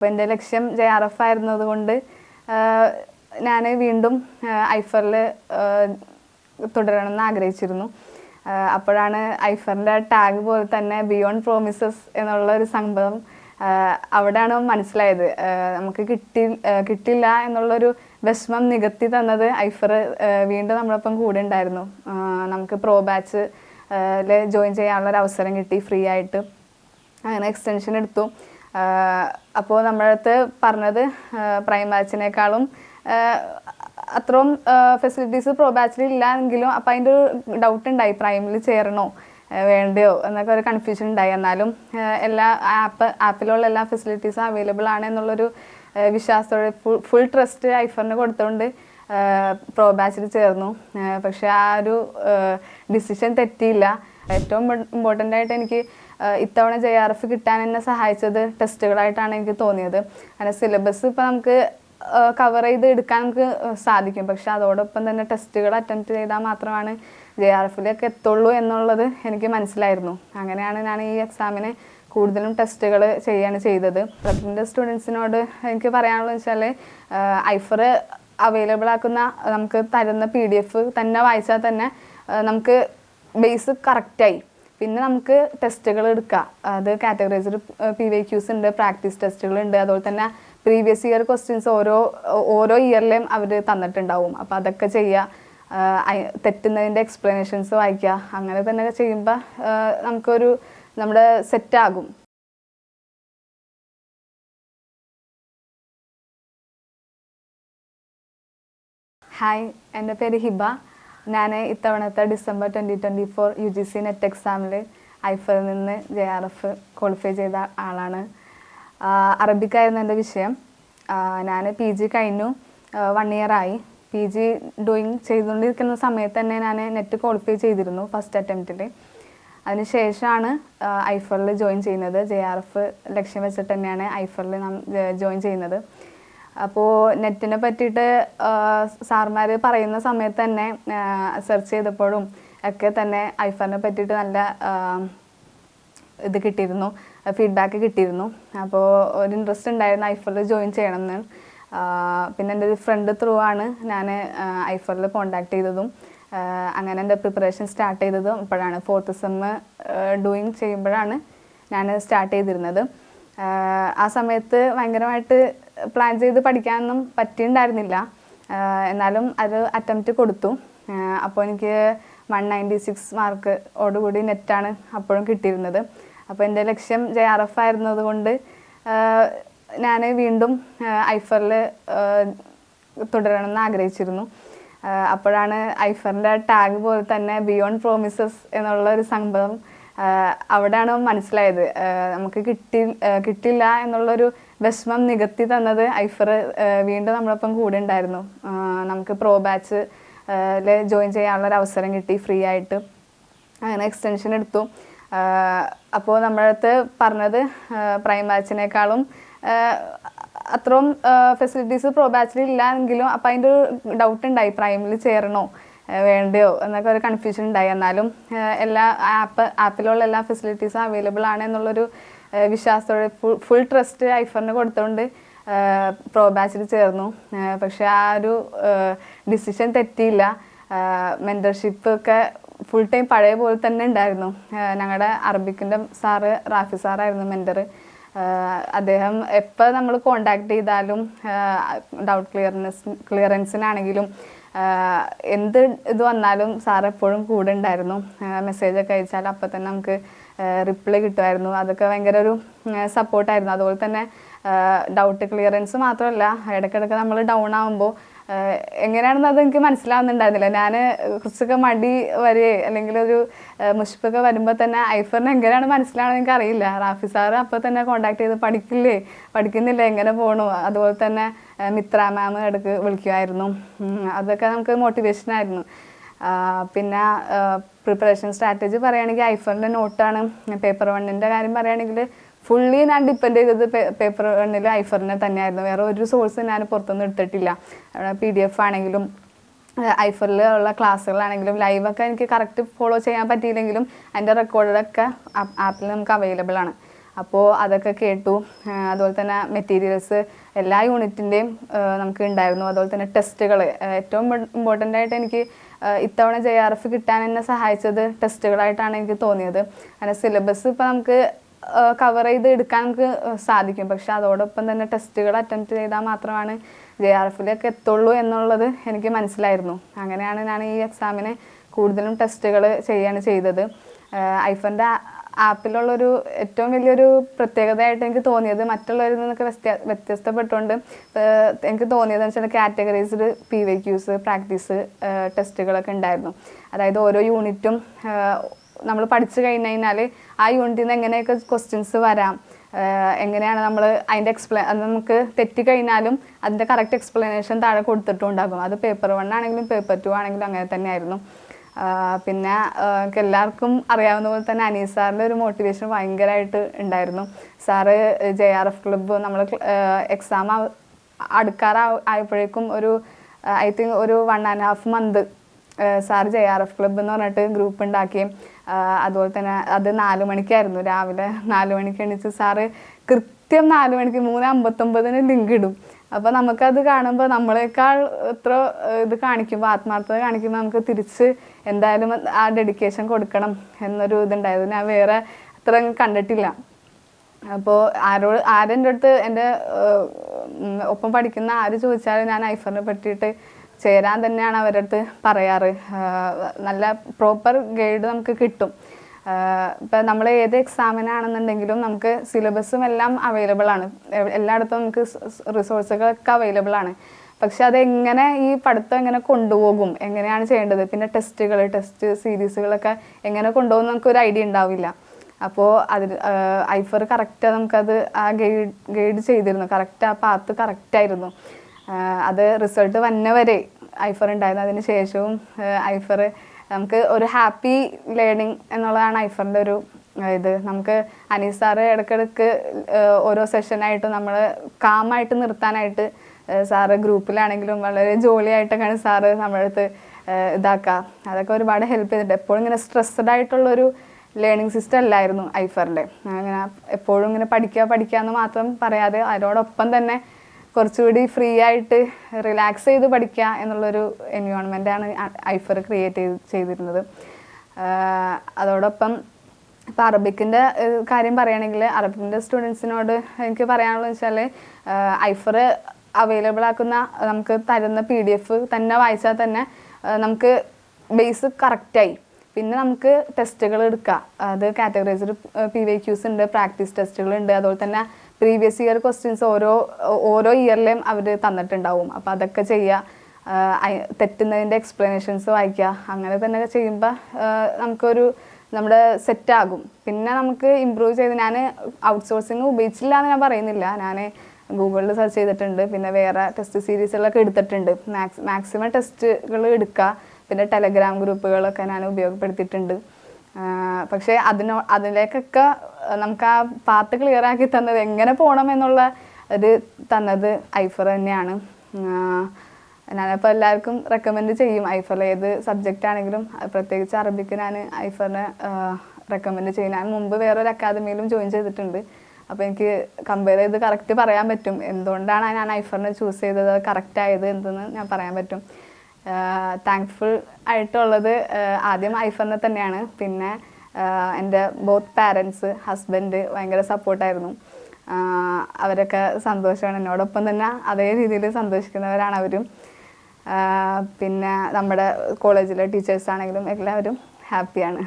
അപ്പോൾ എന്റെ ലക്ഷ്യം ജെ ആർ എഫ് ആയിരുന്നത് കൊണ്ട് ഞാൻ വീണ്ടും ഐഫറിൽ തുടരണമെന്ന് ആഗ്രഹിച്ചിരുന്നു. അപ്പോഴാണ് ഐഫറിന്റെ ടാഗ് പോലെ തന്നെ ബിയോണ്ട് പ്രോമിസസ് എന്നുള്ള ഒരു സംഭവം അവിടെയാണ് മനസ്സിലായത്. നമുക്ക് കിട്ടി കിട്ടില്ല എന്നുള്ളൊരു വിഷമം നികത്തി തന്നത് ഐഫർ വീണ്ടും നമ്മളൊപ്പം കൂടെ ഉണ്ടായിരുന്നു. നമുക്ക് പ്രോ ബാച്ച് ജോയിൻ ചെയ്യാനുള്ളൊരു അവസരം കിട്ടി ഫ്രീ ആയിട്ട്. അങ്ങനെ എക്സ്റ്റൻഷൻ എടുത്തു. അപ്പോൾ നമ്മളടുത്ത് പറഞ്ഞത് പ്രൈം ബാച്ചിനേക്കാളും അത്രയും ഫെസിലിറ്റീസ് പ്രോ ബാച്ചിൽ ഇല്ല എങ്കിലും അപ്പോൾ അതിന്റെ ഒരു ഡൗട്ട് ഉണ്ടായി പ്രൈമിൽ ചേരണോ വേണ്ടയോ എന്നൊക്കെ ഒരു കൺഫ്യൂഷൻ ഉണ്ടായി. എന്നാലും എല്ലാ ആപ്പ് ആപ്പിലുള്ള എല്ലാ ഫെസിലിറ്റീസും അവൈലബിൾ ആണ് എന്നുള്ളൊരു വിശ്വാസത്തോടെ ഫുൾ ഫുൾ ട്രസ്റ്റ് ഐഫറിന് കൊടുത്തുകൊണ്ട് പ്രോ ബാച്ചിൽ ചേർന്നു. പക്ഷെ ആ ഒരു ഡിസിഷൻ തെറ്റിയില്ല. ഏറ്റവും ഇമ്പോർട്ടന്റ് ആയിട്ട് എനിക്ക് ഇത്തവണ ജെ ആർ എഫ് കിട്ടാൻ എന്നെ സഹായിച്ചത് ടെസ്റ്റുകളായിട്ടാണ് എനിക്ക് തോന്നിയത്. അങ്ങനെ സിലബസ് ഇപ്പോൾ നമുക്ക് കവർ ചെയ്ത് എടുക്കാൻ നമുക്ക് സാധിക്കും. പക്ഷെ അതോടൊപ്പം തന്നെ ടെസ്റ്റുകൾ അറ്റംപ്റ്റ് ചെയ്താൽ മാത്രമാണ് ജെ ആർ എഫിലേക്ക് എത്തുള്ളൂ എന്നുള്ളത് എനിക്ക് മനസ്സിലായിരുന്നു. അങ്ങനെയാണ് ഞാൻ ഈ എക്സാമിന് കൂടുതലും ടെസ്റ്റുകൾ ചെയ്യാണ് ചെയ്തത്. പ്രഗ്നന്റ് സ്റ്റുഡൻസിനോട് എനിക്ക് പറയാനുള്ളത് വെച്ചാൽ ഐഫർ അവൈലബിൾ ആക്കുന്ന നമുക്ക് തരുന്ന പി ഡി എഫ് തന്നെ വായിച്ചാൽ തന്നെ നമുക്ക് ബേസ് കറക്റ്റായി പിന്നെ നമുക്ക് ടെസ്റ്റുകൾ എടുക്കാം. അത് കാറ്റഗറൈസ്ഡ് പി വൈ ക്യൂസ് ഉണ്ട് പ്രാക്ടീസ് ടെസ്റ്റുകൾ ഉണ്ട് അതുപോലെ തന്നെ പ്രീവിയസ് ഇയർ ക്വസ്റ്റ്യൻസ് ഓരോ ഓരോ ഇയറിലെയും അവർ തന്നിട്ടുണ്ടാവും. അപ്പോൾ അതൊക്കെ ചെയ്യുക തെറ്റുന്നതിന്റെ എക്സ്പ്ലനേഷൻസ് വായിക്കുക അങ്ങനെ തന്നെ ചെയ്യുമ്പോൾ നമുക്കൊരു നമ്മുടെ സെറ്റാകും ഹായ് എന്റെ പേര് ഹിബ. ഞാൻ ഇത്തവണത്തെ December twenty twenty four U G C NET എക്സാമിൽ ഐഫറിൽ നിന്ന് ജെ ആർ എഫ് ക്വാളിഫൈ ചെയ്ത ആളാണ്. അറബിക്കായിരുന്നു എന്റെ വിഷയം. ഞാൻ പി ജി കഴിഞ്ഞു. വൺ ഇയർ ആയി. പി ജി ഡൂയിങ് ചെയ്തുകൊണ്ടിരിക്കുന്ന സമയത്ത് തന്നെ ഞാൻ നെറ്റ് ക്വാളിഫൈ ചെയ്തിരുന്നു ഫസ്റ്റ് അറ്റംപ്റ്റിൽ അതിനുശേഷമാണ് ഐഫറിൽ ജോയിൻ ചെയ്യുന്നത്. ജെ ആർ എഫ് ലക്ഷ്യം വെച്ചിട്ട് തന്നെയാണ് ഐഫറിൽ നാം ജോയിൻ ചെയ്യുന്നത്. അപ്പോൾ നെറ്റിനെ പറ്റിയിട്ട് സാർമാർ പറയുന്ന സമയത്ത് തന്നെ സെർച്ച് ചെയ്തപ്പോഴും ഒക്കെ തന്നെ ഐഫറിനെ പറ്റിയിട്ട് നല്ല ഇത് കിട്ടിയിരുന്നു ഫീഡ്ബാക്ക് കിട്ടിയിരുന്നു. അപ്പോൾ ഒരു ഇൻട്രസ്റ്റ് ഉണ്ടായിരുന്നു ഐഫറിൽ ജോയിൻ ചെയ്യണമെന്ന്. എന്ന് പിന്നെ എന്റെ ഒരു ഫ്രണ്ട് ത്രൂ ആണ് ഞാൻ ഐഫറിൽ കോണ്ടാക്ട് ചെയ്തതും അങ്ങനെ എന്റെ പ്രിപ്പറേഷൻ സ്റ്റാർട്ട് ചെയ്തതും ഇപ്പോഴാണ്. ഫോർത്ത് സെമ്മ് ഡൂയിങ് ചെയ്യുമ്പോഴാണ് ഞാൻ സ്റ്റാർട്ട് ചെയ്തിരുന്നത്. ആ സമയത്ത് ഭയങ്കരമായിട്ട് പ്ലാൻ ചെയ്ത് പഠിക്കാനൊന്നും പറ്റിയിട്ടുണ്ടായിരുന്നില്ല. എന്നാലും അത് അറ്റംപ്റ്റ് കൊടുത്തു. അപ്പോൾ എനിക്ക് വൺ നയന്റി സിക്സ് മാർക്ക് ഓടുകൂടി നെറ്റാണ് അപ്പോഴും കിട്ടിയിരുന്നത്. അപ്പോൾ എന്റെ ലക്ഷ്യം ജെ ആർ എഫ് ആയിരുന്നത് കൊണ്ട് ഞാൻ വീണ്ടും ഐഫറിൽ തുടരണമെന്ന് ആഗ്രഹിച്ചിരുന്നു. അപ്പോഴാണ് ഐഫറിന്റെ ടാഗ് പോലെ തന്നെ ബിയോണ്ട് പ്രോമിസസ് എന്നുള്ള ഒരു സംഭവം അവിടെയാണ് മനസ്സിലായത്? നമുക്ക് കിട്ടി കിട്ടില്ല എന്നുള്ളൊരു വിഷമം നികത്തി തന്നത് ഐഫർ വീണ്ടും നമ്മളൊപ്പം കൂടെ ഉണ്ടായിരുന്നു. നമുക്ക് പ്രോ ബാച്ച് ജോയിൻ ചെയ്യാനുള്ളൊരു അവസരം കിട്ടി ഫ്രീ ആയിട്ട്. അങ്ങനെ എക്സ്റ്റൻഷൻ എടുത്തു. അപ്പോൾ നമ്മളടുത്ത് പറഞ്ഞത് പ്രൈം ബാച്ചിനേക്കാളും അത്രയും ഫെസിലിറ്റീസ് പ്രോ ബാച്ചിൽ ഇല്ല എങ്കിലും അപ്പോൾ അതിന്റെ ഒരു ഡൗട്ട് ഉണ്ടായി പ്രൈമിൽ ചേരണോ? വേണ്ടയോ എന്നൊക്കെ ഒരു കൺഫ്യൂഷൻ ഉണ്ടായി. എന്നാലും എല്ലാ ആപ്പ് ആപ്പിലുള്ള എല്ലാ ഫെസിലിറ്റീസും അവൈലബിൾ ആണ് എന്നുള്ളൊരു വിശ്വാസത്തോടെ ഫുൾ ഫുൾ ട്രസ്റ്റ് ഐഫറിന് കൊടുത്തുകൊണ്ട് പ്രോ ബാച്ചിൽ ചേർന്നു. പക്ഷെ ആ ഒരു ഡിസിഷൻ തെറ്റിയില്ല. മെന്റർഷിപ്പ് ഒക്കെ ഫുൾ ടൈം പഴയ പോലെ തന്നെ ഉണ്ടായിരുന്നു. ഞങ്ങളുടെ അറബിക്കിന്റെ സാറ് റാഫി സാറായിരുന്നു മെന്റർ അദ്ദേഹം എപ്പോൾ നമ്മൾ കോണ്ടാക്ട് ചെയ്താലും ഡൗട്ട് ക്ലിയർനെസ് ക്ലിയറൻസിനാണെങ്കിലും എന്ത് ഇത് വന്നാലും സാർ എപ്പോഴും കൂടെ ഉണ്ടായിരുന്നു. മെസ്സേജൊക്കെ അയച്ചാൽ അപ്പം തന്നെ നമുക്ക് റിപ്ലൈ കിട്ടുമായിരുന്നു. അതൊക്കെ ഭയങ്കര ഒരു സപ്പോർട്ടായിരുന്നു അതുപോലെ തന്നെ ഡൗട്ട് ക്ലിയറൻസ് മാത്രമല്ല ഇടയ്ക്കിടയ്ക്ക് നമ്മൾ ഡൗൺ ആകുമ്പോൾ എങ്ങനെയാണെന്ന് അത് എനിക്ക് മനസ്സിലാവുന്നുണ്ടായിരുന്നില്ല. ഞാൻ കുറച്ചൊക്കെ മടി വരെ അല്ലെങ്കിൽ ഒരു മുഷിപ്പൊക്കെ വരുമ്പോൾ തന്നെ ഐഫറിന് എങ്ങനെയാണ് മനസ്സിലാവുന്നത് എനിക്ക് അറിയില്ല. റാഫി സാറ് അപ്പോൾ തന്നെ കോണ്ടാക്ട് ചെയ്ത് പഠിക്കില്ലേ? പഠിക്കുന്നില്ല? എങ്ങനെ പോകണു അതുപോലെ തന്നെ മിത്ര മാം ഇടയ്ക്ക് വിളിക്കുമായിരുന്നു അതൊക്കെ നമുക്ക് മോട്ടിവേഷൻ ആയിരുന്നു. പിന്നെ പ്രിപ്പറേഷൻ സ്ട്രാറ്റജി പറയുകയാണെങ്കിൽ ഐഫോണിന്റെ നോട്ടാണ് പേപ്പർ വണ്ണിന്റെ കാര്യം പറയുകയാണെങ്കിൽ ഫുള്ളി ഞാൻ ഡിപ്പെൻഡ് ചെയ്തത് പേപ്പർ വണ്ണിൽ ഐഫറിനെ തന്നെയായിരുന്നു. വേറെ ഒരു സോഴ്സ് ഞാൻ പുറത്തൊന്നും എടുത്തിട്ടില്ല. പി ഡി എഫ് ആണെങ്കിലും ഐഫറിൽ ഉള്ള ക്ലാസ്സുകളാണെങ്കിലും ലൈവൊക്കെ എനിക്ക് കറക്റ്റ് ഫോളോ ചെയ്യാൻ പറ്റിയില്ലെങ്കിലും അതിന്റെ റെക്കോർഡൊക്കെ ആപ്പിൽ നമുക്ക് അവൈലബിൾ ആണ്. അപ്പോൾ അതൊക്കെ കേട്ടു. അതുപോലെ തന്നെ മെറ്റീരിയൽസ് എല്ലാ യൂണിറ്റിന്റെയും നമുക്ക് ഉണ്ടായിരുന്നു. അതുപോലെ തന്നെ ടെസ്റ്റുകൾ ഏറ്റവും ഇമ്പോർട്ടന്റ് ആയിട്ട് എനിക്ക് ഇത്തവണ ജെ ആർ എഫ് കിട്ടാൻ എന്നെ സഹായിച്ചത് ടെസ്റ്റുകളായിട്ടാണ് എനിക്ക് തോന്നിയത്. അങ്ങനെ സിലബസ് ഇപ്പോൾ നമുക്ക് കവർ ചെയ്ത് എടുക്കാൻ നമുക്ക് സാധിക്കും. പക്ഷെ അതോടൊപ്പം തന്നെ ടെസ്റ്റുകൾ അറ്റംപ്റ്റ് ചെയ്താൽ മാത്രമാണ് ജെ ആർ എഫിലേക്ക് എത്തുള്ളൂ എന്നുള്ളത് എനിക്ക് മനസ്സിലായിരുന്നു. അങ്ങനെയാണ് ഞാൻ ഈ എക്സാമിന് കൂടുതലും ടെസ്റ്റുകൾ ചെയ്യാണ് ചെയ്തത്. ഐഫോന്റെ ആപ്പിലുള്ളൊരു ഏറ്റവും വലിയൊരു പ്രത്യേകതയായിട്ട് എനിക്ക് തോന്നിയത് മറ്റുള്ളവരിൽ നിന്നൊക്കെ വ്യത്യ വ്യത്യസ്തപ്പെട്ടുകൊണ്ട് എനിക്ക് തോന്നിയതെന്ന് വെച്ചാൽ കാറ്റഗറീസിൽ പി വൈ ക്യൂസ് പ്രാക്ടീസ് ടെസ്റ്റുകളൊക്കെ ഉണ്ടായിരുന്നു. അതായത് ഓരോ യൂണിറ്റും നമ്മൾ പഠിച്ചു കഴിഞ്ഞ് കഴിഞ്ഞാൽ ആ യൂണിറ്റിൽ നിന്ന് എങ്ങനെയൊക്കെ ക്വസ്റ്റ്യൻസ് വരാം എങ്ങനെയാണ് നമ്മൾ അതിന്റെ എക്സ്പ്ലെ നമുക്ക് തെറ്റിക്കഴിഞ്ഞാലും അതിന്റെ കറക്റ്റ് എക്സ്പ്ലനേഷൻ താഴെ കൊടുത്തിട്ടുണ്ടാകും. അത് പേപ്പർ വൺ ആണെങ്കിലും പേപ്പർ ടു ആണെങ്കിലും അങ്ങനെ തന്നെയായിരുന്നു. പിന്നെ എല്ലാവർക്കും അറിയാവുന്ന പോലെ തന്നെ അനീസ് സാറിന്റെ ഒരു മോട്ടിവേഷൻ ഭയങ്കരമായിട്ട് ഉണ്ടായിരുന്നു. Sir J R F club നമ്മൾ എക്സാം അടുക്കാറായപ്പോഴേക്കും ഒരു ഐ തിങ്ക് ഒരു one and half month sir J R F club എന്ന് പറഞ്ഞിട്ട് ഗ്രൂപ്പ് ഉണ്ടാക്കി. അതുപോലെ തന്നെ അത് നാല് മണിക്കായിരുന്നു. രാവിലെ നാല് മണിക്ക് എണീച്ച് സാറ് കൃത്യം നാല് മണിക്ക് മൂന്ന് അമ്പത്തൊമ്പതിന് ലിങ്ക് ഇടും. അപ്പോൾ നമുക്കത് കാണുമ്പോൾ നമ്മളെക്കാൾ എത്ര ഇത് കാണിക്കുമ്പോൾ ആത്മാർത്ഥത കാണിക്കുമ്പോൾ നമുക്ക് തിരിച്ച് എന്തായാലും ആ ഡെഡിക്കേഷൻ കൊടുക്കണം എന്നൊരു ഇതുണ്ടായത് ഞാൻ വേറെ അത്ര കണ്ടിട്ടില്ല. അപ്പോൾ ആരോ ആരെന്റെ അടുത്ത് എന്റെ ഒപ്പം പഠിക്കുന്ന ആര് ചോദിച്ചാലും ഞാൻ ഐഫറിനെ പറ്റിയിട്ട് ചേരാൻ തന്നെയാണ് അവരടുത്ത് പറയാറ്. നല്ല പ്രോപ്പർ ഗൈഡ് നമുക്ക് കിട്ടും. ഇപ്പം നമ്മൾ ഏത് എക്സാമിനാണെന്നുണ്ടെങ്കിലും നമുക്ക് സിലബസും എല്ലാം അവൈലബിൾ ആണ്. എല്ലായിടത്തും നമുക്ക് റിസോഴ്സുകളൊക്കെ അവൈലബിൾ ആണ്. പക്ഷെ അതെങ്ങനെ ഈ പഠിത്തം എങ്ങനെ കൊണ്ടുപോകും? എങ്ങനെയാണ് ചെയ്യേണ്ടത്? പിന്നെ ടെസ്റ്റുകൾ ടെസ്റ്റ് സീരീസുകളൊക്കെ എങ്ങനെ കൊണ്ടുപോകും നമുക്കൊരു ഐഡിയ ഉണ്ടാവില്ല. അപ്പോൾ അതിൽ ഐഫർ കറക്റ്റ് നമുക്കത് ആ ഗൈഡ് ഗൈഡ് ചെയ്തിരുന്നു. കറക്റ്റ് ആ പാത്ത് കറക്റ്റായിരുന്നു അത് റിസൾട്ട് വന്നവരെ ഐഫർ ഉണ്ടായിരുന്നു. അതിന് ശേഷവും ഐഫർ നമുക്ക് ഒരു ഹാപ്പി ലേണിംഗ് എന്നുള്ളതാണ് ഐഫറിന്റെ ഒരു ഇത്. നമുക്ക് അനീസ് സാറ് ഇടയ്ക്കിടയ്ക്ക് ഓരോ സെഷനായിട്ട് നമ്മൾ കാമായിട്ട് നിർത്താനായിട്ട് സാറ് ഗ്രൂപ്പിലാണെങ്കിലും വളരെ ജോലിയായിട്ടൊക്കെയാണ് സാറ് നമ്മളടുത്ത് ഇതാക്കുക അതൊക്കെ ഒരുപാട് ഹെൽപ്പ് ചെയ്തിട്ടുണ്ട്. എപ്പോഴും ഇങ്ങനെ സ്ട്രെസ്ഡ് ആയിട്ടുള്ളൊരു ലേണിംഗ് സിസ്റ്റം അല്ലായിരുന്നു ഐഫറിന്റെ. അങ്ങനെ എപ്പോഴും ഇങ്ങനെ പഠിക്കുക പഠിക്കുക എന്ന് മാത്രം പറയാതെ അതിനോടൊപ്പം തന്നെ കുറച്ചുകൂടി ഫ്രീ ആയിട്ട് റിലാക്സ് ചെയ്ത് പഠിക്കുക എന്നുള്ളൊരു എൻവയോൺമെന്റാണ് ഐഫർ ക്രിയേറ്റ് ചെയ്ത് ചെയ്തിരുന്നത്. അതോടൊപ്പം ഇപ്പം അറബിക്കിന്റെ കാര്യം പറയുകയാണെങ്കിൽ അറബിക്കിന്റെ സ്റ്റുഡൻസിനോട് എനിക്ക് പറയാനുള്ളത് വെച്ചാൽ ഐഫർ അവൈലബിൾ ആക്കുന്ന നമുക്ക് തരുന്ന പി ഡി എഫ് തന്നെ വായിച്ചാൽ തന്നെ നമുക്ക് ബേസ് കറക്റ്റായി പിന്നെ നമുക്ക് ടെസ്റ്റുകൾ എടുക്കാം. അത് കാറ്റഗറൈസ്ഡ് പി വൈ ക്യൂസ് ഉണ്ട് പ്രാക്ടീസ് ടെസ്റ്റുകളുണ്ട് അതുപോലെ തന്നെ പ്രീവിയസ് ഇയർ ക്വസ്റ്റ്യൻസ് ഓരോ ഓരോ ഇയറിലെയും അവർ തന്നിട്ടുണ്ടാവും. അപ്പോൾ അതൊക്കെ ചെയ്യുക തെറ്റുന്നതിന്റെ എക്സ്പ്ലനേഷൻസ് വായിക്കുക അങ്ങനെ തന്നെ ചെയ്യുമ്പോൾ നമുക്കൊരു നമ്മുടെ സെറ്റാകും പിന്നെ നമുക്ക് ഇമ്പ്രൂവ് ചെയ്ത് ഞാൻ ഔട്ട്സോഴ്സിങ് ഉപയോഗിച്ചില്ല എന്ന് ഞാൻ പറയുന്നില്ല. ഞാൻ ഗൂഗിളിൽ സെർച്ച് ചെയ്തിട്ടുണ്ട്. പിന്നെ വേറെ ടെസ്റ്റ് സീരീസുകളൊക്കെ എടുത്തിട്ടുണ്ട്. മാക്സ് മാക്സിമം ടെസ്റ്റുകൾ എടുക്കുക പിന്നെ ടെലഗ്രാം ഗ്രൂപ്പുകളൊക്കെ ഞാൻ ഉപയോഗപ്പെടുത്തിയിട്ടുണ്ട്. പക്ഷേ അതിനോ അതിലേക്കൊക്കെ നമുക്ക് ആ പാത്ത് ക്ലിയർ ആക്കി തന്നത് എങ്ങനെ പോകണം എന്നുള്ള ഇത് തന്നത് ഐഫർ തന്നെയാണ്. ഞാനിപ്പോൾ എല്ലാവർക്കും റെക്കമെൻഡ് ചെയ്യും ഐഫർ ഏത് സബ്ജക്റ്റ് ആണെങ്കിലും. പ്രത്യേകിച്ച് അറബിക്ക് ഞാൻ ഐഫറിനെ റെക്കമെൻഡ് ചെയ്യും. ഞാൻ മുമ്പ് വേറൊരു അക്കാദമിയിലും ജോയിൻ ചെയ്തിട്ടുണ്ട്. അപ്പോൾ എനിക്ക് കമ്പയർ ചെയ്ത് കറക്റ്റ് പറയാൻ പറ്റും. എന്തുകൊണ്ടാണ് ഞാൻ ഐഫറിനെ ചൂസ് ചെയ്തത്? കറക്റ്റ് ആയത് എന്തെന്ന് ഞാൻ പറയാൻ പറ്റും. താങ്ക്ഫുൾ ആയിട്ടുള്ളത് ആദ്യം ഐഫറിനെ തന്നെയാണ്. പിന്നെ എന്റെ ബോത്ത് പാരൻസ് ഹസ്ബൻഡ് ഭയങ്കര സപ്പോർട്ടായിരുന്നു അവരൊക്കെ സന്തോഷമാണ്. എന്നോടൊപ്പം തന്നെ അതേ രീതിയിൽ സന്തോഷിക്കുന്നവരാണ് അവരും. പിന്നെ നമ്മുടെ കോളേജിലെ ടീച്ചേഴ്സ് ആണെങ്കിലും എല്ലാവരും ഹാപ്പിയാണ്